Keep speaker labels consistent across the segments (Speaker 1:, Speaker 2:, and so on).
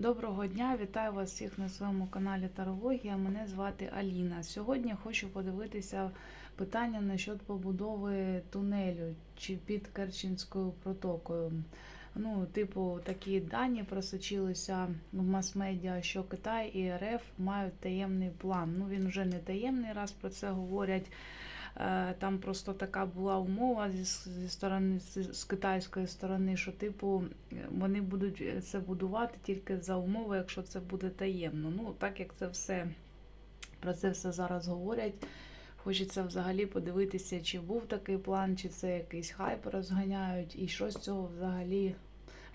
Speaker 1: Доброго дня, вітаю вас всіх на своєму каналі Тарологія. Мене звати Аліна. Сьогодні хочу подивитися питання насчет побудови тунелю чи під Керченською протокою. Ну, типу, такі дані просочилися в мас-медіа, що Китай і РФ мають таємний план. Ну, він вже не таємний раз про це говорять. Е, Там просто така була умова зі, сторони з, китайської сторони, що типу вони будуть це будувати тільки за умови, якщо це буде таємно. Ну, так як це все про це все зараз говорять. Хочеться взагалі подивитися, чи був такий план, чи це якийсь хайп розганяють, і що з цього взагалі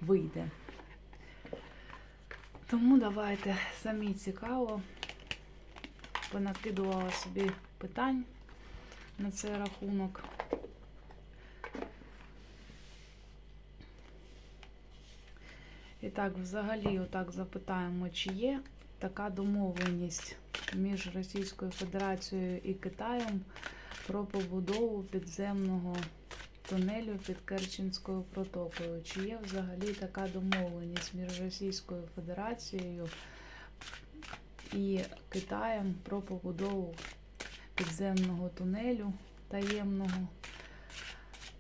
Speaker 1: вийде. Тому давайте самі цікаво. Понакидувала собі питань на цей рахунок. І так, взагалі, отак запитаємо, чи є така домовленість між Російською Федерацією і Китаєм про побудову підземного тунелю під Керченською протокою. Чи є взагалі така домовленість між Російською Федерацією і Китаєм про побудову підземного тунелю таємного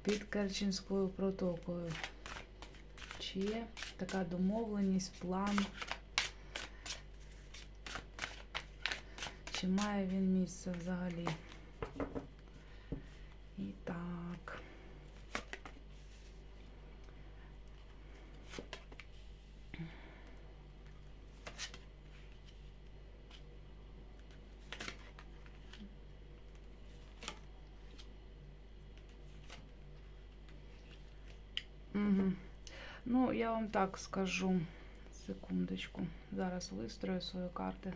Speaker 1: під Керченською протокою? Чи є така домовленість, план? Чи має він місце взагалі? І так. Ну, я вам так скажу. Секундочку. Зараз вистрою свої карти.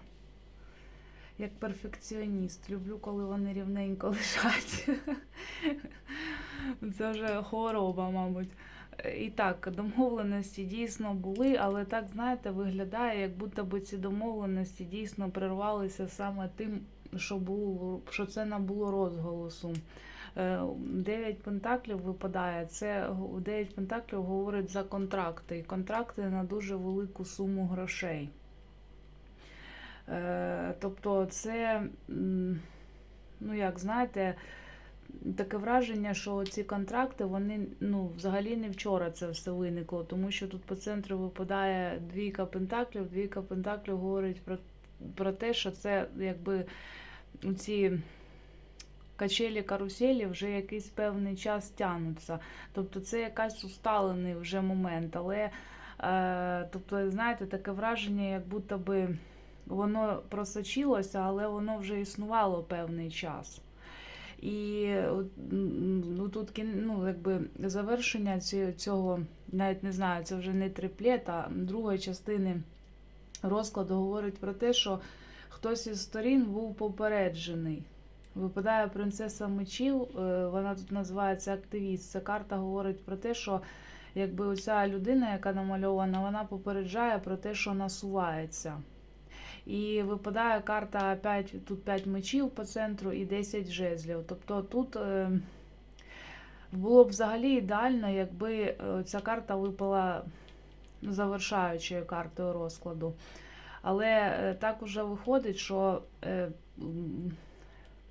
Speaker 1: Як перфекціоніст. Люблю, коли вони рівненько лежать. Це вже хвороба, мабуть. І так, домовленості дійсно були, але так, знаєте, виглядає, як будто би ці домовленості дійсно прервалися саме тим, що було, що це набуло розголосу. Е, Дев'ять пентаклів випадає. Це дев'ять пентаклів говорить за контракти. І контракти на дуже велику суму грошей. Е, Тобто, це, ну як знаєте, таке враження, що ці контракти, вони ну, взагалі не вчора це все виникло, тому що тут по центру випадає двійка пентаклів. Двійка пентаклів говорить про, про те, що це якби ці качелі каруселі вже якийсь певний час тягнуться. Тобто це якась усталений вже момент. Але, е, тобто, знаєте, таке враження, як будто би воно просочилося, але воно вже існувало певний час. І ну, тут ну, якби завершення цього, навіть не знаю, це вже не триплет, а другої частини розкладу говорить про те, що хтось із сторін був попереджений. Випадає принцеса мечів, е, вона тут називається активіст. Ця карта говорить про те, що якби оця людина, яка намальована, вона попереджає про те, що насувається. І випадає карта 5, тут 5 мечів по центру і 10 жезлів. Тобто тут е, було б взагалі ідеально, якби е, ця карта випала завершаючою картою розкладу. Але е, так уже виходить, що е,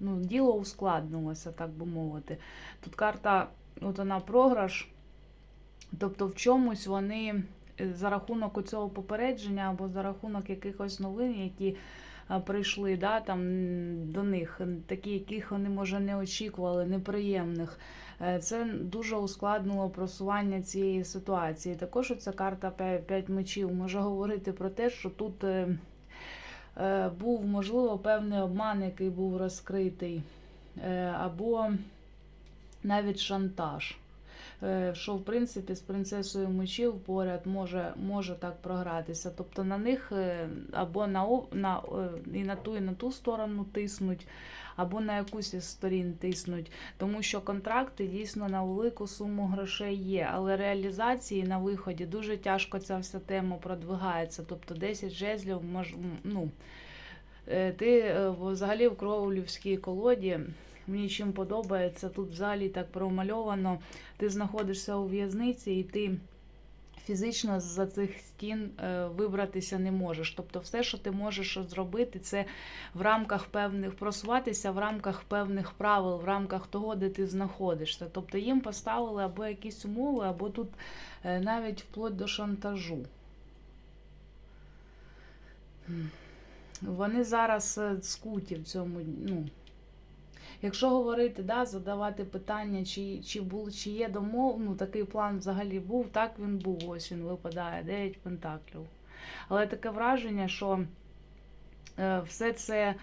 Speaker 1: ну, діло ускладнилося, так би мовити. Тут карта, от вона програш, тобто в чомусь вони е, за рахунок цього попередження або за рахунок якихось новин, які прийшли да, там, до них, такі, яких вони, може, не очікували, неприємних. Е, Це дуже ускладнило просування цієї ситуації. Також ця карта 5 мечів може говорити про те, що тут е, е, був, можливо, певний обман, який був розкритий, або навіть шантаж. Е, Що, в принципі, з принцесою мечів поряд може, може так програтися. Тобто на них е, або на, на, е, і на ту, і на ту сторону тиснуть, або на якусь із сторін тиснуть. Тому що контракти дійсно на велику суму грошей є, але реалізації на виході дуже тяжко ця вся тема продвигається. Тобто 10 жезлів мож, ну, ти взагалі в кровлівській колоді. Мені чим подобається, тут взагалі так промальовано. Ти знаходишся у в'язниці і ти фізично за цих стін е, вибратися не можеш. Тобто, все, що ти можеш зробити, це в рамках певних просуватися в рамках певних правил, в рамках того, де ти знаходишся. Тобто їм поставили або якісь умови, або тут е, навіть вплоть до шантажу. Вони зараз е, скуті в цьому. ну, Якщо говорити, да, задавати питання, чи чи, був, чи є домов, ну такий план взагалі був, так він був, ось він випадає, 9 пентаклів. Але таке враження, що е, все це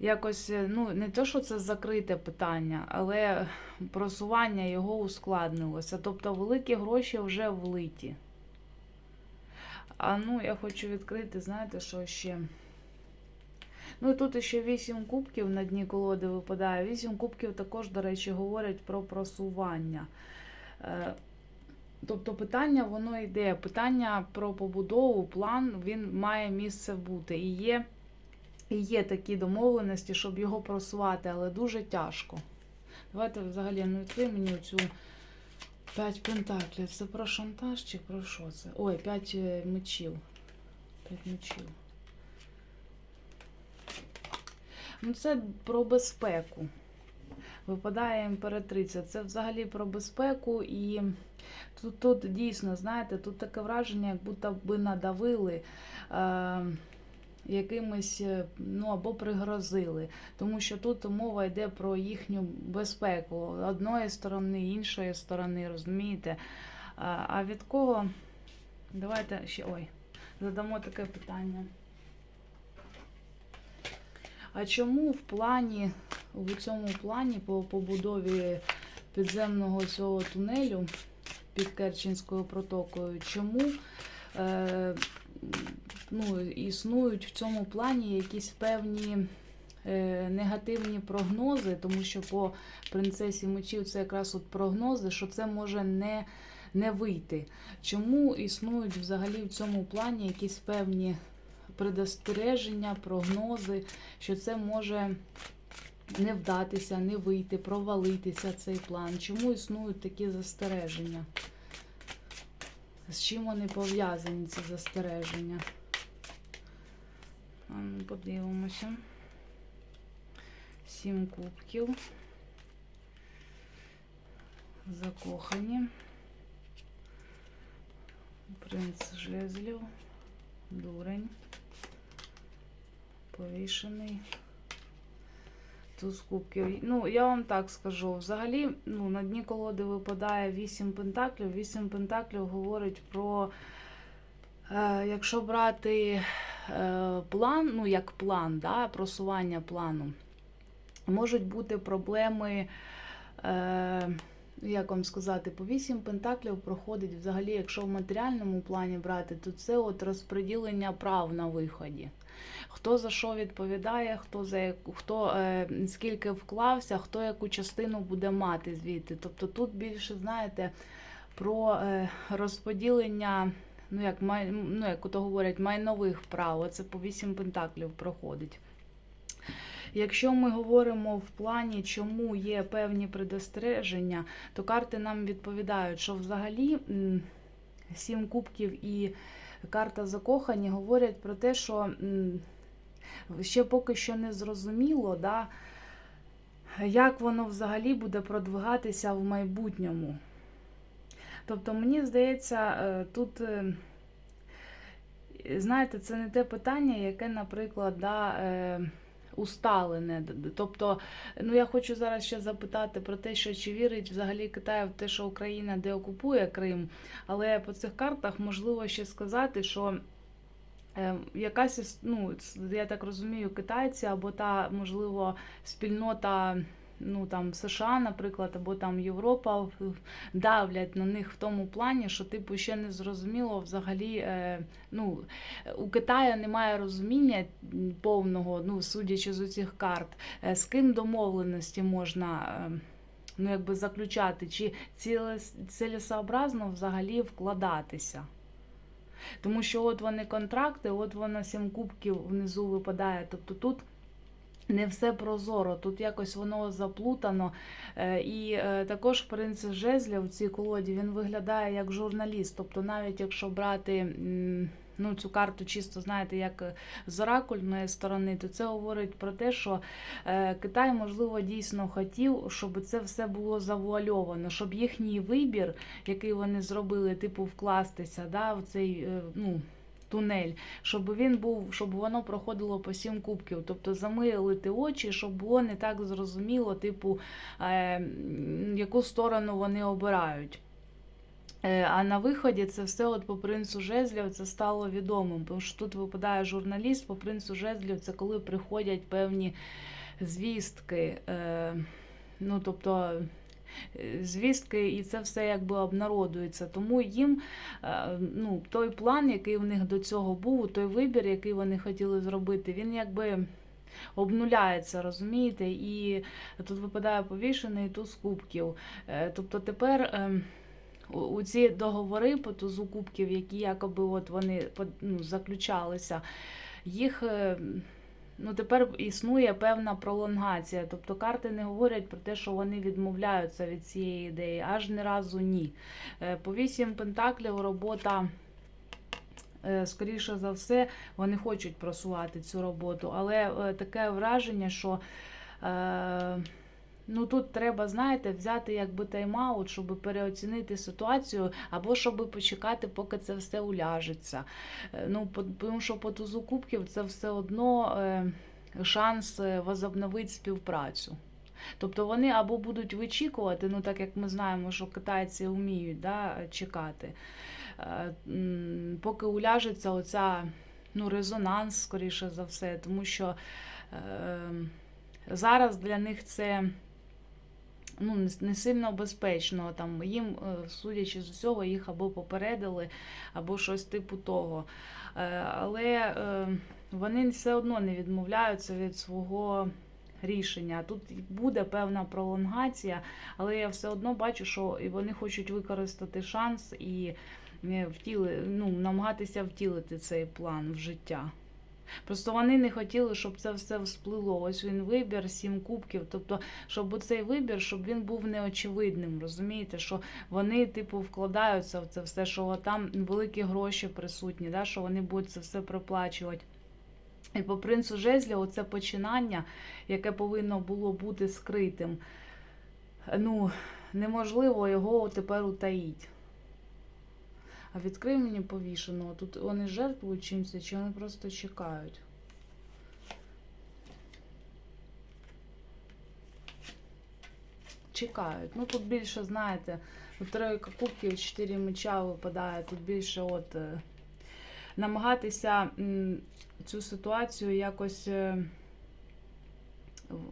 Speaker 1: якось, е, ну, не те, що це закрите питання, але просування його ускладнилося. Тобто великі гроші вже влиті. А ну, я хочу відкрити, знаєте, що ще. Ну і тут ще 8 кубків на дні колоди випадає. 8 кубків також, до речі, говорять про просування. Е, Тобто питання воно йде. Питання про побудову, план він має місце бути. І є, і є такі домовленості, щоб його просувати, але дуже тяжко. Давайте взагалі ну відкрий мені оцю 5 пентаклів. Це про шантаж чи про що це? Ой, 5 мечів. 5 мечів. Ну, це про безпеку. Випадає імператриця. Це взагалі про безпеку, і тут, тут дійсно, знаєте, тут таке враження, як будто би надавили е, якимось, е, ну або пригрозили. Тому що тут мова йде про їхню безпеку одної сторони, іншої сторони, розумієте? А, а від кого? Давайте ще ой, задамо таке питання. А чому в плані, в цьому плані по побудові підземного цього тунелю під Керченською протокою, чому е, ну, існують в цьому плані якісь певні е, негативні прогнози, тому що по принцесі мечів це якраз от прогнози, що це може не, не вийти. Чому існують взагалі в цьому плані якісь певні предостереження, прогнози, що це може не вдатися, не вийти, провалитися цей план. Чому існують такі застереження? З чим вони пов'язані, ці застереження? Ну, Подивимося. Сім кубків. Закохані. Принц жезлів. Дурень. Повішений. Туз кубків. Ну, я вам так скажу. Взагалі, ну, на дні колоди випадає 8 пентаклів. 8 пентаклів говорить про, е, якщо брати е, план, ну, як план, да, просування плану, можуть бути проблеми. Е, як вам сказати, по 8 пентаклів проходить взагалі, якщо в матеріальному плані брати, то це от розподілення прав на виході. Хто за що відповідає, хто за яку, хто е, скільки вклався, хто яку частину буде мати звідти. Тобто тут більше, знаєте, про е, розподілення, ну як ну, як то говорять, майнових прав. Оце по 8 пентаклів проходить. Якщо ми говоримо в плані, чому є певні предостереження, то карти нам відповідають, що взагалі сім кубків і карта закохані говорять про те, що ще поки що не зрозуміло, да, як воно взагалі буде продвигатися в майбутньому. Тобто, мені здається, е, тут. е, Знаєте, це не те питання, яке, наприклад, да, е, усталене. Тобто, ну я хочу зараз ще запитати про те, що чи вірить взагалі Китай в те, що Україна деокупує Крим, але по цих картах можливо ще сказати, що. Е, якась, ну, я так розумію, китайці або та, можливо, спільнота ну там США, наприклад, або там Європа давлять на них в тому плані, що типу ще не зрозуміло взагалі. Е, ну, У Китаю немає розуміння повного, ну, судячи з цих карт, е, з ким домовленості можна. Е, ну, якби заключати, чи цілесообразно взагалі вкладатися. Тому що от вони контракти, от воно сім кубків внизу випадає. Тобто тут не все прозоро, тут якось воно заплутано. Е, І е, також принц жезлів в цій колоді він виглядає як журналіст. Тобто, навіть якщо брати ну, цю карту, чисто знаєте, як е, з оракульної сторони, то це говорить про те, що Китай, можливо, дійсно хотів, щоб це все було завуальовано, щоб їхній вибір, який вони зробили, типу вкластися да, в цей. ну, Тунель, щоб він був, щоб воно проходило по сім кубків, тобто замилити очі, щоб було не так зрозуміло, типу, е, яку сторону вони обирають. Е, А на виході це все от по принцу жезлів це стало відомим. Тому що тут випадає журналіст по принцу жезлів, це коли приходять певні звістки. Е, Ну, тобто звістки, і це все якби обнародується. Тому їм е, ну, той план, який в них до цього був, той вибір, який вони хотіли зробити, він якби. Обнуляється, розумієте, і тут випадає повішений туз кубків. Е, Тобто тепер у- у ці договори по тузу кубків, які якоби от вони ну, заключалися, їх е, ну, тепер існує певна пролонгація. Тобто карти не говорять про те, що вони відмовляються від цієї ідеї, аж ні разу ні. Е, По вісім пентаклів робота. е, Скоріше за все, вони хочуть просувати цю роботу, але е, таке враження, що Ну тут треба, знаєте, взяти якби тайм-аут, щоб переоцінити ситуацію, або щоб почекати, поки це все уляжеться. Е, Ну, тому що по тузу кубків це все одно е, шанс е, возобновити співпрацю. Тобто вони або будуть вичікувати, ну так як ми знаємо, що китайці вміють да, чекати, поки уляжеться оця ну, резонанс, скоріше за все, тому що е, зараз для них це ну, не, сильно безпечно. Там, їм, е, судячи з усього, їх або попередили, або щось типу того. Е, Але е, вони все одно не відмовляються від свого рішення. Тут буде певна пролонгація, але я все одно бачу, що вони хочуть використати шанс і втіли, ну, намагатися втілити цей план в життя. Просто вони не хотіли, щоб це все всплило. Ось він вибір, сім кубків. Тобто, щоб цей вибір, щоб він був неочевидним. Розумієте, що вони, типу, вкладаються в це все, що там великі гроші присутні, да, що вони будуть це все проплачувати. І по принцу жезля, оце починання, яке повинно було бути скритим. Ну, неможливо його тепер утаїть. А відкрий мені повішеного. Тут вони жертвують чимось, чи вони просто чекають. Чекають. Ну тут більше, знаєте, тройка кубків, чотири меча випадає. Тут більше от е, намагатися цю ситуацію якось е,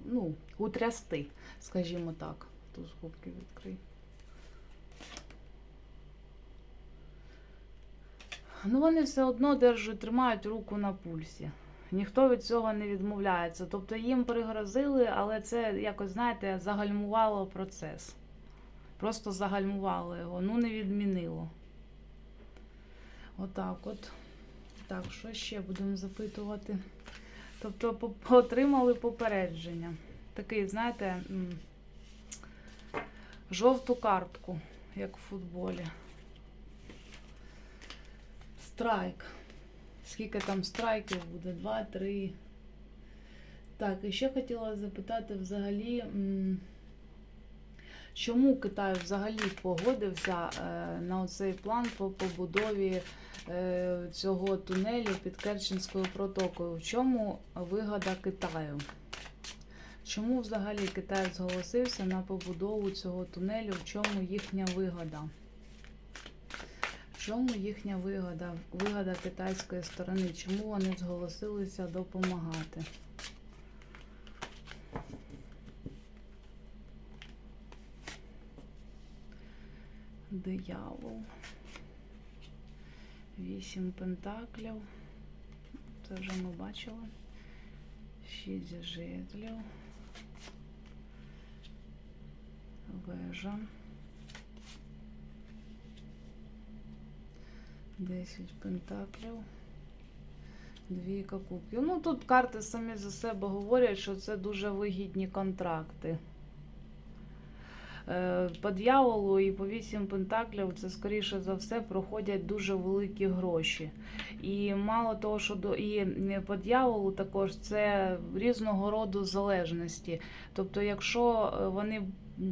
Speaker 1: ну, утрясти, скажімо так. Тут кубки відкрий. Ну, вони все одно держать, тримають руку на пульсі. Ніхто від цього не відмовляється. Тобто їм пригрозили, але це якось, знаєте, загальмувало процес. Просто загальмувало його, ну не відмінило. Отак от. Так, що ще будемо запитувати? Тобто отримали попередження. Такий, знаєте, жовту картку, як в футболі. Страйк. Скільки там страйків буде? Два, три. Так, і ще хотіла запитати взагалі, чому Китай взагалі погодився е, на оцей план по побудові е, цього тунелю під Керченською протокою? В чому вигода Китаю? Чому взагалі Китай зголосився на побудову цього тунелю? В чому їхня вигода? Чому їхня вигода? Вигода китайської сторони? Чому вони зголосилися допомагати? Диявол. Вісім пентаклів. Це вже ми бачили. Шість жезлів. Вежа. 10 пентаклів. Двійка кубків. Ну тут карти самі за себе говорять, що це дуже вигідні контракти. Е, По дьяволу і по вісім пентаклів це скоріше за все проходять дуже великі гроші. І мало того, що до і по дьяволу також це різного роду залежності. Тобто, якщо е, вони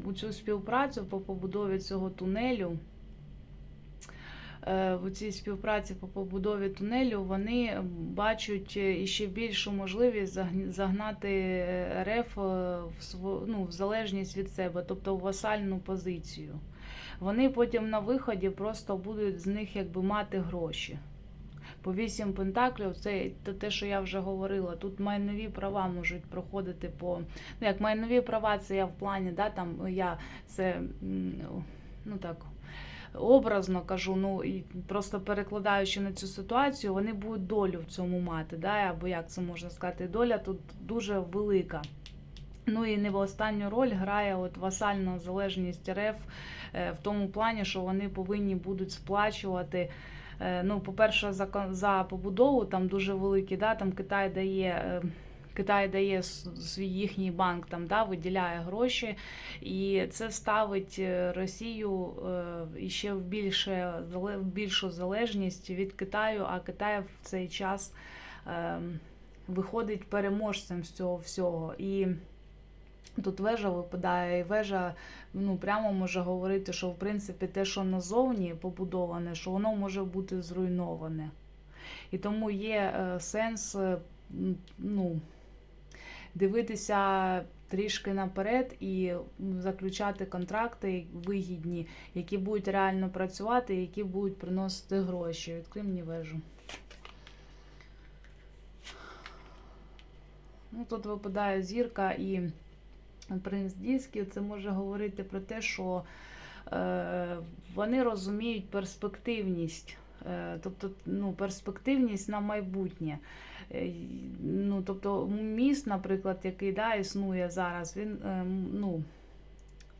Speaker 1: у цю співпрацю по побудові цього тунелю. Е, В цій співпраці по побудові тунелю вони бачать е, іще більшу можливість загнати е, РФ в ну, в залежність від себе, тобто в васальну позицію. Вони потім на виході просто будуть з них якби мати гроші. По вісім пентаклів, це те, що я вже говорила. Тут майнові права можуть проходити по. Ну, як майнові права, це я в плані, да, там я це ну так. Образно кажу, ну і просто перекладаючи на цю ситуацію, вони будуть долю в цьому мати, да, або як це можна сказати, доля тут дуже велика. Ну і не в останню роль грає от васальна залежність РФ е, в тому плані, що вони повинні будуть сплачувати. е, Ну, по-перше, за, за побудову там дуже великі, да, там Китай дає. Китай дає свій їхній банк, там да, виділяє гроші, і це ставить е, Росію е, іще в більше в більшу залежність від Китаю, а Китай в цей час е, виходить переможцем з цього всього. І Тут вежа випадає, і вежа ну, прямо може говорити, що в принципі те, що назовні побудоване, що воно може бути зруйноване. І тому є е, сенс е, ну, дивитися трішки наперед і заключати контракти вигідні, які будуть реально працювати, які будуть приносити гроші. Відкрий мені вежу. Ну, тут випадає зірка і принц дисків. Це може говорити про те, що е, вони розуміють перспективність. Е, Тобто, ну, перспективність на майбутнє. Е, Ну, тобто, міст, наприклад, який да, існує зараз, він е, ну,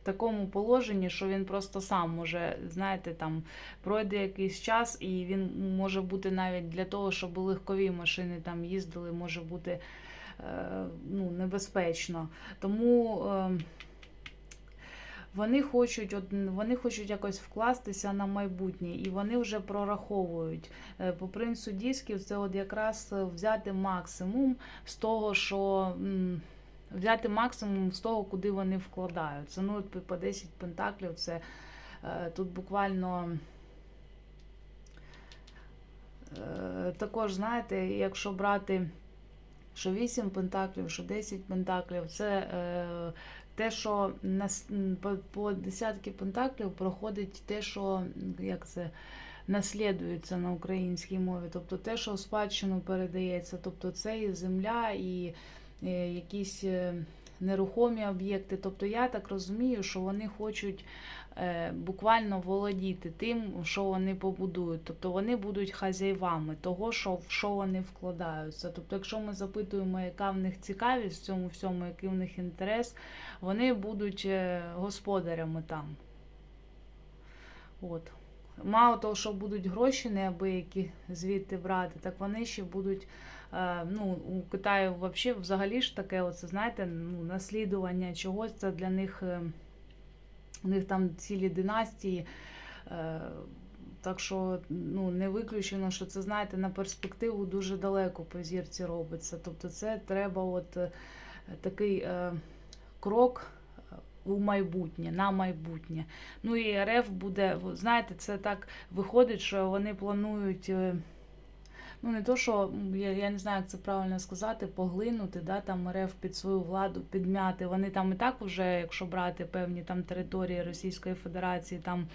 Speaker 1: в такому положенні, що він просто сам може, знаєте, там пройде якийсь час, і він може бути навіть для того, щоб легкові машини там їздили, може бути ну, небезпечно. Тому е, вони хочуть, вони хочуть якось вкластися на майбутнє, і вони вже прораховують. Е, По принцу дисків це от якраз взяти максимум з того, що. Взяти максимум з того, куди вони вкладаються. Ну, от по 10 пентаклів це е, тут буквально. Е, також, знаєте, якщо брати що 8 пентаклів, що 10 пентаклів, це те, що на, по, по десятки пентаклів проходить те, що як це наслідується на українській мові, тобто те, що спадщину передається, тобто це і земля, і і якісь е, нерухомі об'єкти. Тобто я так розумію, що вони хочуть е, буквально володіти тим, що вони побудують. Тобто вони будуть хазяївами того, що, в що вони вкладаються. Тобто, якщо ми запитуємо, яка в них цікавість в цьому всьому, який в них інтерес, вони будуть е, господарями там. От. Мало того, що будуть гроші неабиякі звідти брати, так вони ще будуть. е, Ну, у Китаю вообще, взагалі ж таке, оце, знаєте, ну, наслідування чогось це для них. У них там цілі династії. е, Так що ну, не виключено, що це, знаєте, на перспективу дуже далеко по зірці робиться. Тобто це треба от е, такий е, крок е, у майбутнє, на майбутнє. Ну і РФ буде, знаєте, це так виходить, що вони планують. Ну, не то, що я, я не знаю, як це правильно сказати, поглинути, да, там РФ під свою владу підмяти. Вони там і так вже, якщо брати певні там території Російської Федерації, там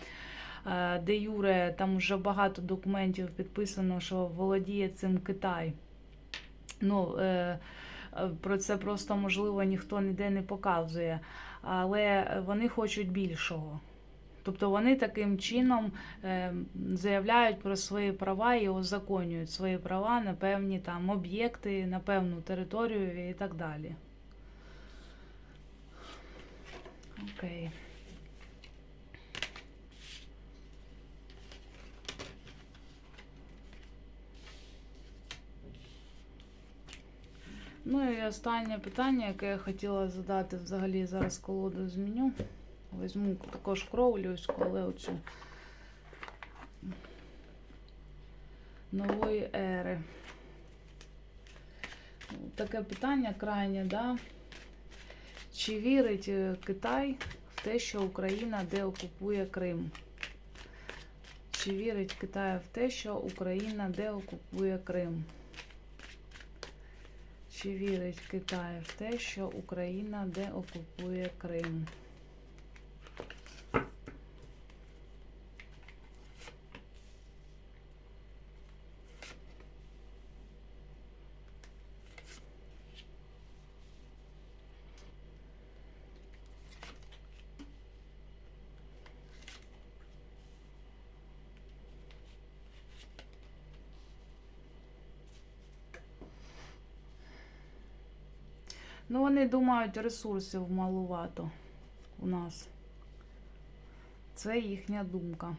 Speaker 1: е, де Юре, там вже багато документів підписано, що володіє цим Китай. Ну, е, е, про це просто можливо ніхто ніде не показує. Але вони хочуть більшого. Тобто вони таким чином е, заявляють про свої права і узаконюють свої права на певні там об'єкти, на певну територію і так далі. Окей. Ну і останнє питання, яке я хотіла задати взагалі зараз колоду зміню. Візьму також кровлюську, але оцю нової ери. Таке питання крайнє, да? Чи вірить е, Китай в те, що Україна деокупує Крим? Чи вірить Китай в те, що Україна деокупує Крим? Чи вірить Китай в те, що Україна деокупує Крим? Вони думають, ресурсів малувато у нас. Це їхня думка.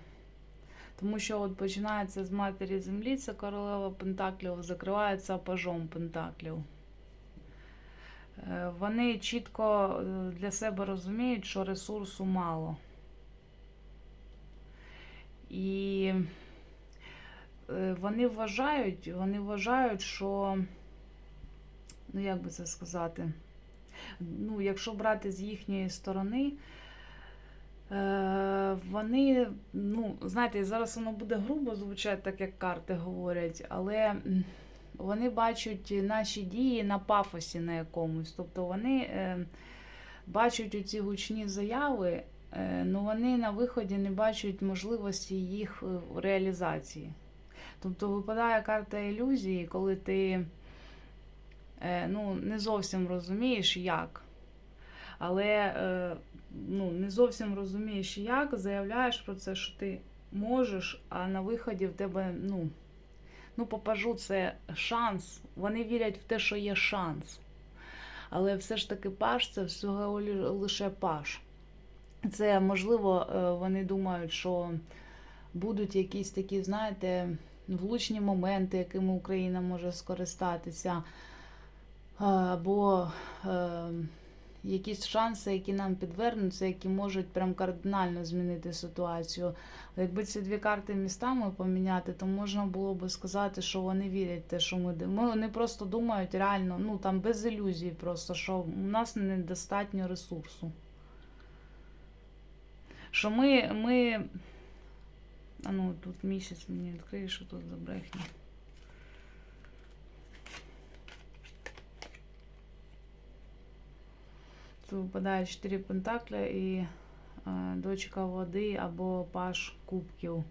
Speaker 1: Тому що от починається з матері землі, це королева Пентаклів, закривається пажом Пентаклів. Е, Вони чітко е, для себе розуміють, що ресурсу мало. І е, вони вважають, вони вважають, що ну як би це сказати, ну, якщо брати з їхньої сторони, е, вони, ну, знаєте, зараз воно буде грубо звучати, так як карти говорять, але вони бачать наші дії на пафосі на якомусь. Тобто вони е, бачать оці гучні заяви, е, ну вони на виході не бачать можливості їх реалізації. Тобто випадає карта ілюзії, коли ти ну, не зовсім розумієш, як. Але е, ну, не зовсім розумієш, як, заявляєш про це, що ти можеш, а на виході в тебе, ну, ну, попажу, це шанс. Вони вірять в те, що є шанс. Але все ж таки паш це всього лише паш. Це можливо, е, вони думають, що будуть якісь такі, знаєте, влучні моменти, якими Україна може скористатися або е, якісь шанси, які нам підвернуться, які можуть прям кардинально змінити ситуацію. Якби ці дві карти містами поміняти, то можна було би сказати, що вони вірять те, що ми ми Вони просто думають реально, ну там без ілюзій, просто що у нас недостатньо ресурсу. Що ми. ми... А ну, тут місяць мені відкриє, що тут за брехня. Випадає 4 пентакля і е, дочка води або паш кубків.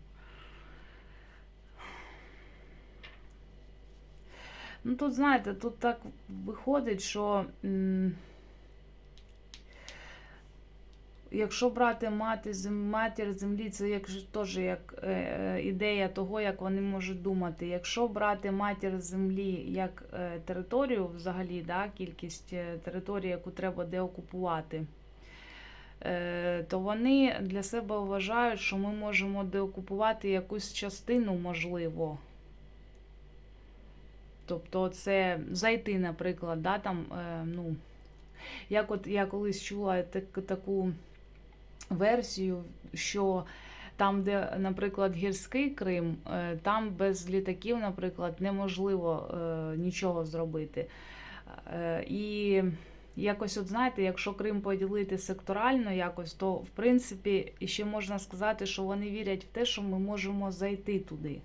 Speaker 1: Ну тут, знаєте, тут так виходить, що м, якщо брати мати, зем, матір землі, це як, теж як е, е, ідея того, як вони можуть думати. Якщо брати матір землі як е, територію, взагалі, да, кількість е, території, яку треба деокупувати, е, то вони для себе вважають, що ми можемо деокупувати якусь частину, можливо. Тобто, це зайти, наприклад, да, там, е, ну, як от я колись чула так, таку версію, що там, де, наприклад, гірський Крим, е, там без літаків, наприклад, неможливо е, нічого зробити. Е, І якось, от знаєте, якщо Крим поділити секторально якось, то в принципі ще можна сказати, що вони вірять в те, що ми можемо зайти туди.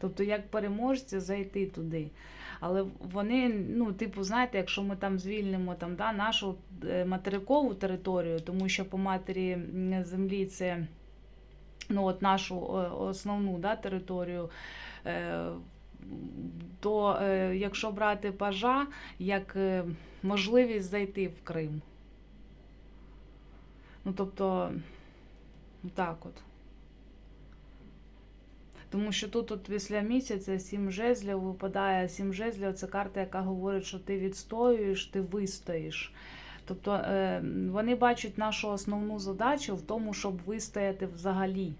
Speaker 1: Тобто, як переможці, зайти туди. Але вони, ну, типу, знаєте, якщо ми там звільнимо там, да, нашу е, материкову територію, тому що по матері землі це ну, от нашу основну да, територію, е, то е, якщо брати пажа як можливість зайти в Крим. Ну, тобто, так от. Тому що тут от після місяця сім жезлів випадає сім жезлів. Це карта, яка говорить, що ти відстоюєш, ти вистоїш. Тобто е, вони бачать нашу основну задачу в тому, щоб вистояти взагалі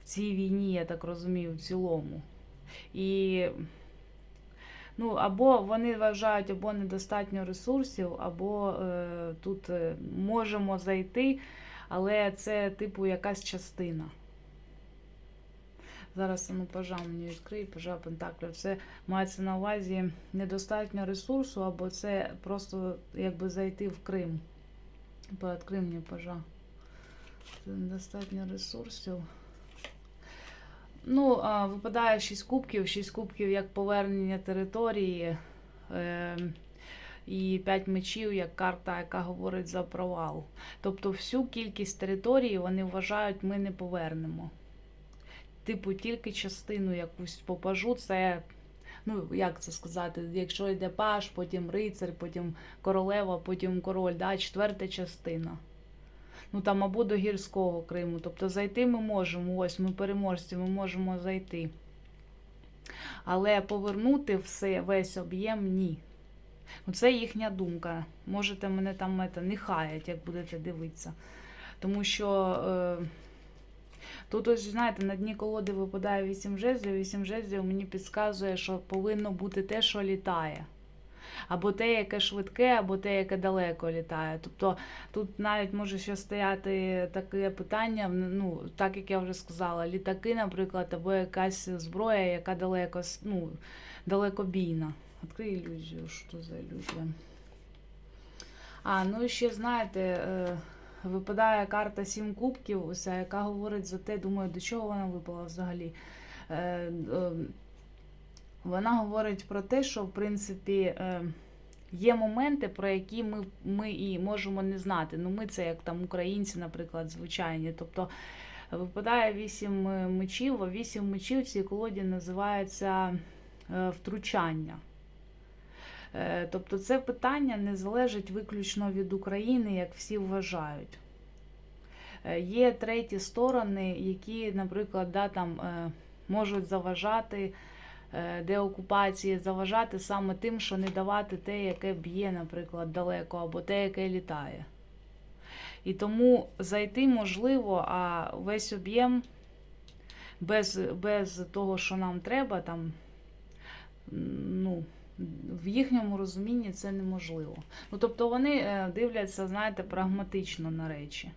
Speaker 1: в цій війні, я так розумію, в цілому. І Ну, або вони вважають, або недостатньо ресурсів, або е, тут е, можемо зайти, але це, типу, якась частина. Зараз ну, пажа мені відкриє, пажа Пентаклів. Це мається на увазі недостатньо ресурсу, або це просто якби зайти в Крим. Відкрий мені пажа. Це недостатньо ресурсів. Ну, а, випадає 6 кубків, 6 кубків як повернення території. Е, і 5 мечів як карта, яка говорить за провал. Тобто всю кількість території вони вважають, ми не повернемо. Типу, тільки частину якусь попажу, це, ну, як це сказати, якщо йде паш, потім рицар, потім королева, потім король, да, четверта частина. Ну там або до гірського Криму. Тобто зайти ми можемо, ось ми переможці, ми можемо зайти. Але повернути все, весь об'єм ні. Ну, Це їхня думка. Можете мене там это, не як будете дивитися. Тому що е, тут, ось, знаєте, на дні колоди випадає 8 жезлів, 8 жезлів мені підказує, що повинно бути те, що літає. Або те, яке швидке, або те, яке далеко літає. Тобто тут навіть може ще стояти таке питання, ну, так як я вже сказала, літаки, наприклад, або якась зброя, яка далеко, ну, далекобійна. Відкрий ілюзію, що за ілюзія. А, ну і ще знаєте, е, випадає карта Сім кубків, оця, яка говорить за те, думаю, до чого вона випала взагалі. Е, е, Вона говорить про те, що в принципі е, є моменти, про які ми, ми і можемо не знати. Ну, ми це як там українці, наприклад, звичайні. Тобто випадає вісім мечів, а вісім мечів в цій колоді називається втручання. Е, Тобто це питання не залежить виключно від України, як всі вважають. Е, Є треті сторони, які, наприклад, да, там, е, можуть заважати деокупації, заважати саме тим, що не давати те, яке б'є, наприклад, далеко, або те, яке літає. І тому зайти можливо, а весь об'єм без, без того, що нам треба, там, в їхньому розумінні це неможливо. Ну, тобто вони е, дивляться, знаєте, прагматично на речі.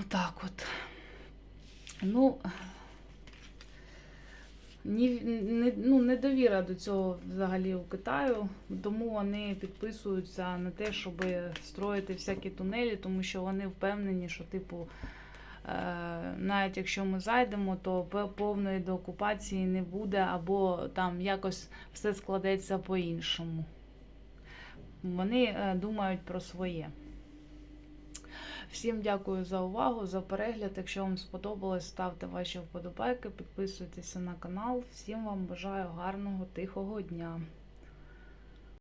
Speaker 1: Отак от. Ну, ні, не, ну, недовіра до цього взагалі у Китаю, тому вони підписуються на те, щоб строїти всякі тунелі, тому що вони впевнені, що, типу, навіть якщо ми зайдемо, то повної деокупації не буде, або там якось все складеться по-іншому. Вони е, думають про своє. Всім дякую за увагу, за перегляд. Якщо вам сподобалось, ставте ваші вподобайки, підписуйтеся на канал. Всім вам бажаю гарного, тихого дня.